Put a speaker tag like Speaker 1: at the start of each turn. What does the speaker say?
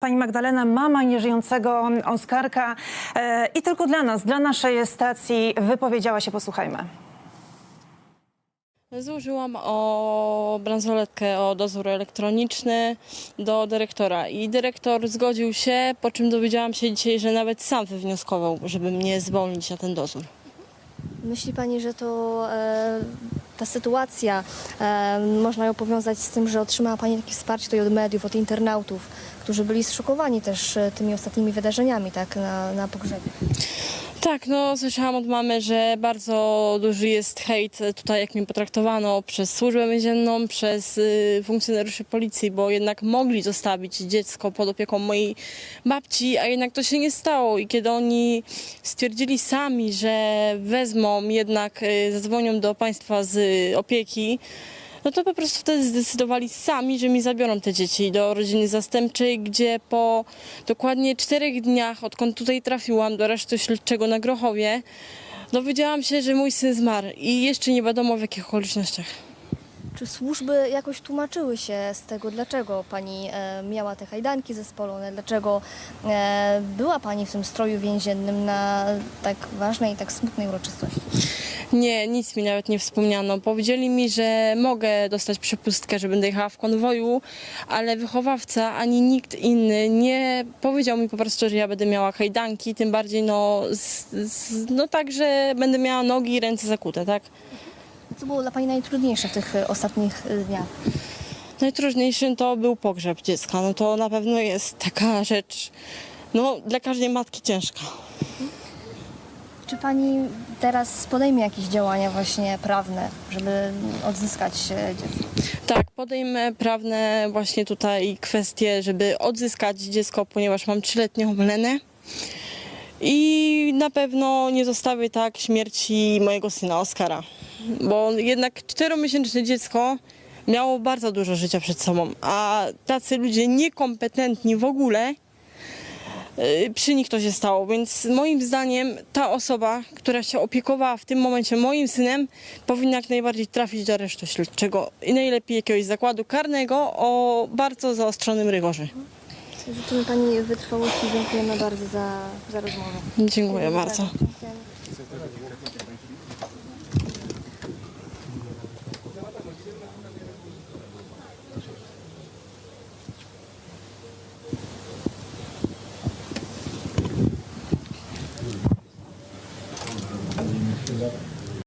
Speaker 1: Pani Magdalena, mama nieżyjącego Oskarka e, i tylko dla nas, dla naszej stacji wypowiedziała się, posłuchajmy.
Speaker 2: Złożyłam o bransoletkę o dozór elektroniczny do dyrektora i dyrektor zgodził się, po czym dowiedziałam się dzisiaj, że nawet sam wywnioskował, żeby mnie zwolnić na ten dozór.
Speaker 3: Myśli Pani, że to e, ta sytuacja, e, można ją powiązać z tym, że otrzymała Pani takie wsparcie tutaj od mediów, od internautów, którzy byli zszokowani też e, tymi ostatnimi wydarzeniami tak, na, na pogrzebie.
Speaker 2: Tak, no słyszałam od mamy, że bardzo duży jest hejt tutaj, jak mnie potraktowano przez służbę więzienną, przez y, funkcjonariuszy policji, bo jednak mogli zostawić dziecko pod opieką mojej babci, a jednak to się nie stało. I kiedy oni stwierdzili sami, że wezmą, jednak y, zadzwonią do państwa z opieki, no to po prostu wtedy zdecydowali sami, że mi zabiorą te dzieci do rodziny zastępczej, gdzie po dokładnie czterech dniach, odkąd tutaj trafiłam do reszty śledczego na Grochowie, dowiedziałam się, że mój syn zmarł i jeszcze nie wiadomo w jakich okolicznościach.
Speaker 3: Czy służby jakoś tłumaczyły się z tego, dlaczego Pani e, miała te kajdanki zespolone, dlaczego e, była Pani w tym stroju więziennym na tak ważnej i tak smutnej uroczystości?
Speaker 2: Nie, nic mi nawet nie wspomniano. Powiedzieli mi, że mogę dostać przepustkę, że będę jechała w konwoju, ale wychowawca ani nikt inny nie powiedział mi po prostu, że ja będę miała kajdanki, tym bardziej no, z, z, no tak, że będę miała nogi i ręce zakute, tak?
Speaker 3: Co było dla Pani najtrudniejsze w tych e, ostatnich e, dniach?
Speaker 2: Najtrudniejszym to był pogrzeb dziecka. No to na pewno jest taka rzecz, no dla każdej matki ciężka.
Speaker 3: Czy Pani teraz podejmie jakieś działania właśnie prawne, żeby odzyskać e, dziecko?
Speaker 2: Tak, podejmę prawne właśnie tutaj kwestie, żeby odzyskać dziecko, ponieważ mam trzyletnią Lenę. I na pewno nie zostawię tak śmierci mojego syna Oskara, bo jednak czteromiesięczne dziecko miało bardzo dużo życia przed sobą, a tacy ludzie niekompetentni w ogóle, y, przy nich to się stało, więc moim zdaniem ta osoba, która się opiekowała w tym momencie moim synem, powinna jak najbardziej trafić do aresztu śledczego i najlepiej jakiegoś zakładu karnego o bardzo zaostrzonym rygorze.
Speaker 3: Życzymy Pani wytrwałości dziękujemy bardzo za, za rozmowę.
Speaker 2: Dziękuję bardzo.
Speaker 3: Dziękujemy.